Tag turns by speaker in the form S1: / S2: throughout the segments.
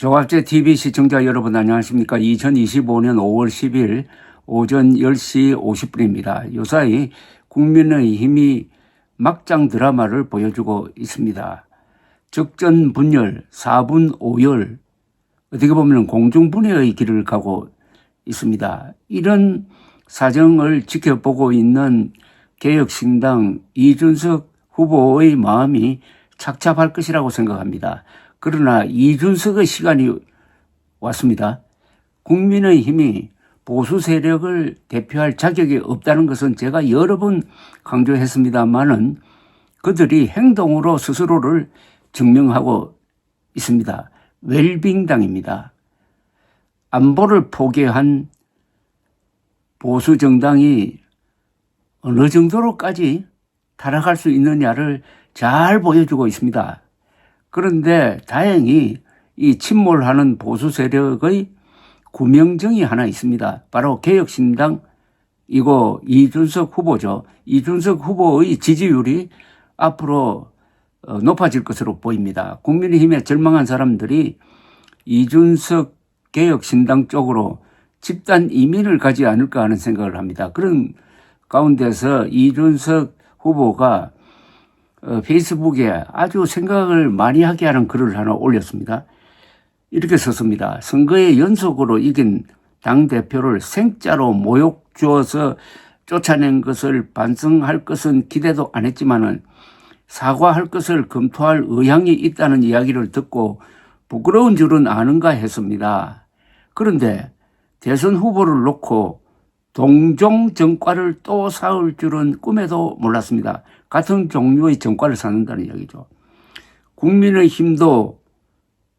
S1: 조갑제 TV 시청자 여러분 안녕하십니까. 2025년 5월 10일 오전 10시 50분입니다. 요사이 국민의힘이 막장 드라마를 보여주고 있습니다. 적전 분열, 4분 5열, 어떻게 보면 공중분해의 길을 가고 있습니다. 이런 사정을 지켜보고 있는 개혁신당 이준석 후보의 마음이 착잡할 것이라고 생각합니다. 그러나 이준석의 시간이 왔습니다. 국민의 힘이 보수 세력을 대표할 자격이 없다는 것은 제가 여러 번 강조했습니다만은 그들이 행동으로 스스로를 증명하고 있습니다. 웰빙당입니다. 안보를 포기한 보수 정당이 어느 정도로까지 타락할 수 있느냐를 잘 보여주고 있습니다. 그런데 다행히 이 침몰하는 보수 세력의 구명정이 하나 있습니다. 바로 개혁신당 이거 이준석 후보죠. 이준석 후보의 지지율이 앞으로 어, 높아질 것으로 보입니다. 국민의힘에 절망한 사람들이 이준석 개혁신당 쪽으로 집단 이민을 가지 않을까 하는 생각을 합니다. 그런 가운데서 이준석 후보가 어, 페이스북에 아주 생각을 많이 하게 하는 글을 하나 올렸습니다. 이렇게 썼습니다. 선거에 연속으로 이긴 당대표를 생짜로 모욕 주어서 쫓아낸 것을 반성할 것은 기대도 안 했지만은 사과할 것을 검토할 의향이 있다는 이야기를 듣고 부끄러운 줄은 아는가 했습니다. 그런데 대선 후보를 놓고 동종 정과를 또 사올 줄은 꿈에도 몰랐습니다. 같은 종류의 정과를 사는다는 이야기죠. 국민의힘도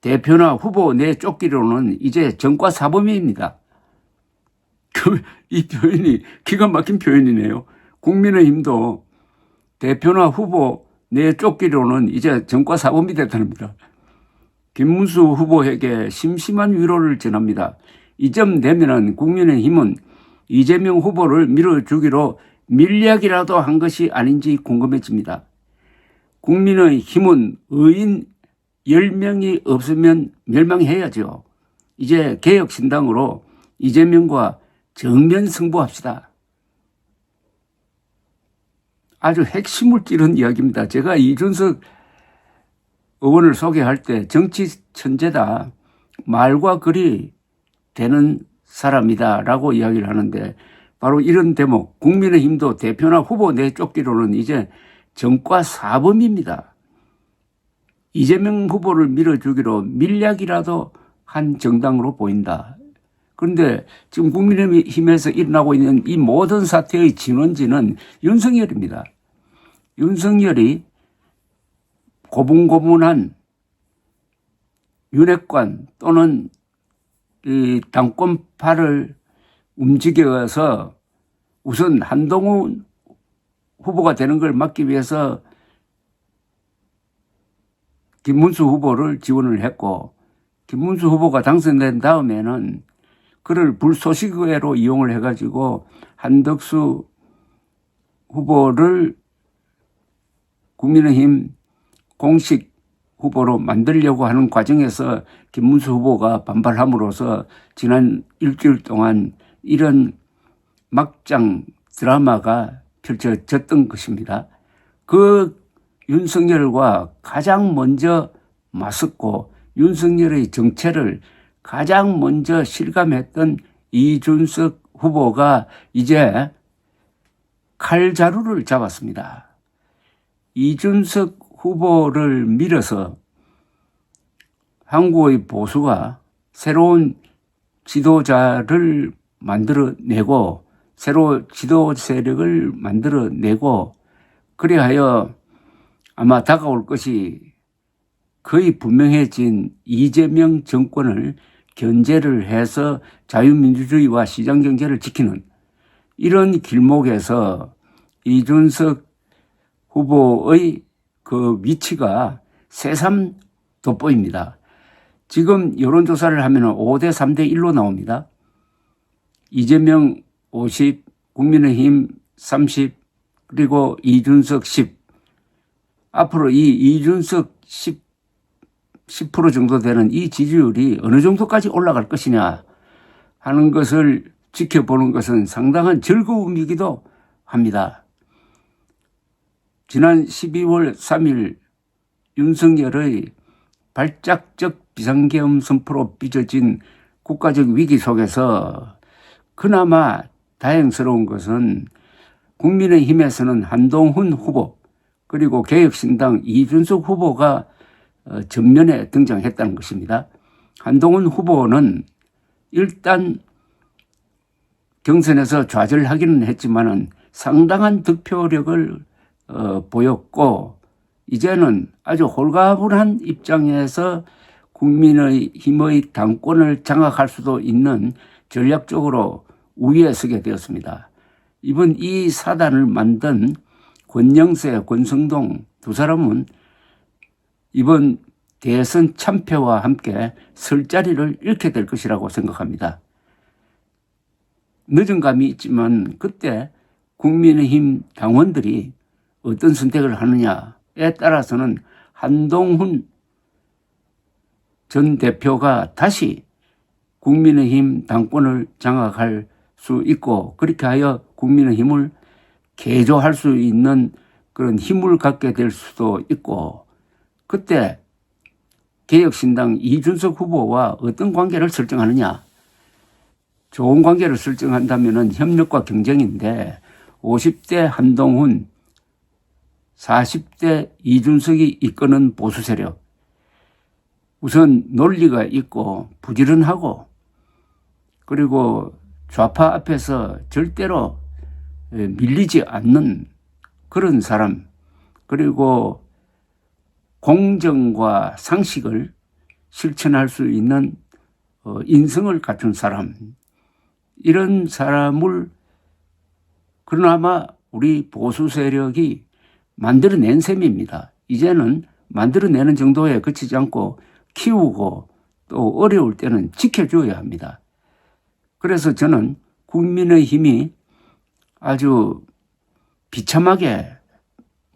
S1: 대표나 후보 내 쫓기로는 이제 정과 사범입니다. 그, 이 표현이 기가 막힌 표현이네요. 국민의힘도 대표나 후보 내 쫓기로는 이제 정과 사범이 됐다는겁니다 김문수 후보에게 심심한 위로를 전합니다. 이 점 되면은 국민의힘은 이재명 후보를 밀어주기로 밀약이라도 한 것이 아닌지 궁금해집니다. 국민의 힘은 의인 10명이 없으면 멸망해야죠. 이제 개혁신당으로 이재명과 정면 승부합시다. 아주 핵심을 찌른 이야기입니다. 제가 이준석 의원을 소개할 때 정치 천재다. 말과 글이 되는 사람이다 라고 이야기를 하는데 바로 이런 대목 국민의힘도 대표나 후보 내쫓기로는 이제 정과 사범입니다. 이재명 후보를 밀어주기로 밀약이라도 한 정당으로 보인다. 그런데 지금 국민의힘에서 일어나고 있는 이 모든 사태의 진원지는 윤석열입니다. 윤석열이 고분고분한 윤핵관 또는 이 당권파를 움직여서 우선 한동훈 후보가 되는 걸 막기 위해서 김문수 후보를 지원을 했고 김문수 후보가 당선된 다음에는 그를 불소식외로 이용을 해가지고 한덕수 후보를 국민의힘 공식 후보로 만들려고 하는 과정에서 김문수 후보가 반발함으로써 지난 일주일 동안 이런 막장 드라마가 펼쳐졌던 것입니다. 그 윤석열과 가장 먼저 맞섰고 윤석열의 정체를 가장 먼저 실감했던 이준석 후보가 이제 칼자루를 잡았습니다. 이준석 후보를 밀어서 한국의 보수가 새로운 지도자를 만들어내고 새로 지도 세력을 만들어내고 그리하여 아마 다가올 것이 거의 분명해진 이재명 정권을 견제를 해서 자유민주주의와 시장경제를 지키는 이런 길목에서 이준석 후보의 그 위치가 새삼 돋보입니다. 지금 여론조사를 하면 5대 3대 1로 나옵니다. 이재명 50, 국민의힘 30, 그리고 이준석 10. 앞으로 이 이준석 10 10% 정도 되는 이 지지율이 어느 정도까지 올라갈 것이냐 하는 것을 지켜보는 것은 상당한 즐거움이기도 합니다. 지난 12월 3일 윤석열의 발작적 비상계엄 선포로 빚어진 국가적 위기 속에서 그나마 다행스러운 것은 국민의힘에서는 한동훈 후보 그리고 개혁신당 이준석 후보가 어, 전면에 등장했다는 것입니다. 한동훈 후보는 일단 경선에서 좌절하기는 했지만은 상당한 득표력을 어, 보였고 이제는 아주 홀가분한 입장에서 국민의 힘의 당권을 장악할 수도 있는 전략적으로 우위에 서게 되었습니다. 이번 이 사단을 만든 권영세, 권성동 두 사람은 이번 대선 참패와 함께 설 자리를 잃게 될 것이라고 생각합니다. 늦은 감이 있지만 그때 국민의힘 당원들이 어떤 선택을 하느냐에 따라서는 한동훈 전 대표가 다시 국민의힘 당권을 장악할 수 있고 그렇게 하여 국민의 힘을 개조할 수 있는 그런 힘을 갖게 될 수도 있고 그때 개혁신당 이준석 후보와 어떤 관계를 설정하느냐. 좋은 관계를 설정한다면 협력과 경쟁인데 50대 한동훈 40대 이준석이 이끄는 보수 세력. 우선 논리가 있고 부지런하고 그리고 좌파 앞에서 절대로 예, 밀리지 않는 그런 사람 그리고 공정과 상식을 실천할 수 있는 어, 인성을 갖춘 사람 이런 사람을 그나마 우리 보수 세력이 만들어낸 셈입니다. 이제는 만들어내는 정도에 그치지 않고 키우고 또 어려울 때는 지켜줘야 합니다. 그래서 저는 국민의 힘이 아주 비참하게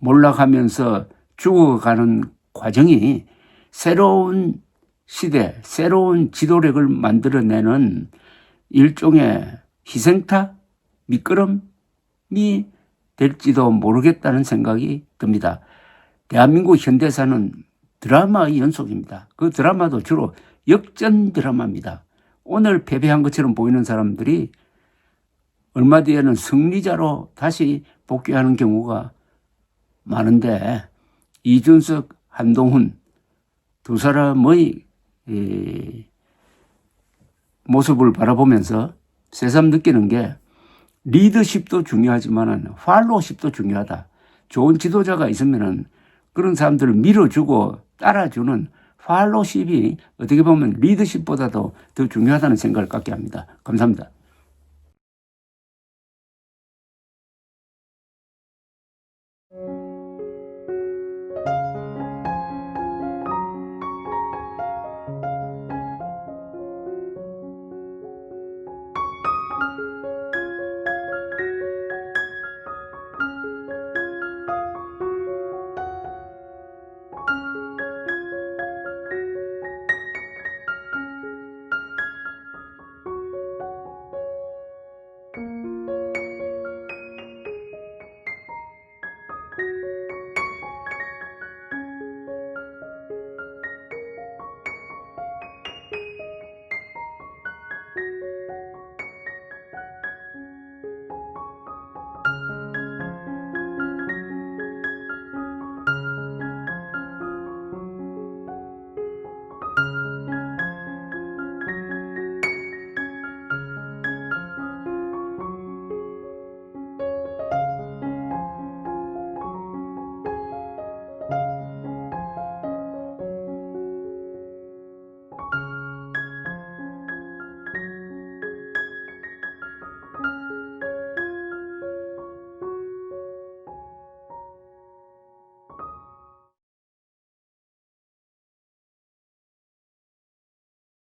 S1: 몰락하면서 죽어가는 과정이 새로운 시대, 새로운 지도력을 만들어내는 일종의 희생타, 미끄럼이 될지도 모르겠다는 생각이 듭니다. 대한민국 현대사는 드라마의 연속입니다. 그 드라마도 주로 역전 드라마입니다. 오늘 패배한 것처럼 보이는 사람들이 얼마 뒤에는 승리자로 다시 복귀하는 경우가 많은데 이준석, 한동훈 두 사람의 모습을 바라보면서 새삼 느끼는 게 리더십도 중요하지만 팔로우십도 중요하다. 좋은 지도자가 있으면은 그런 사람들을 밀어주고 따라주는 팔로우십이 어떻게 보면 리더십보다도 더 중요하다는 생각을 갖게 합니다. 감사합니다.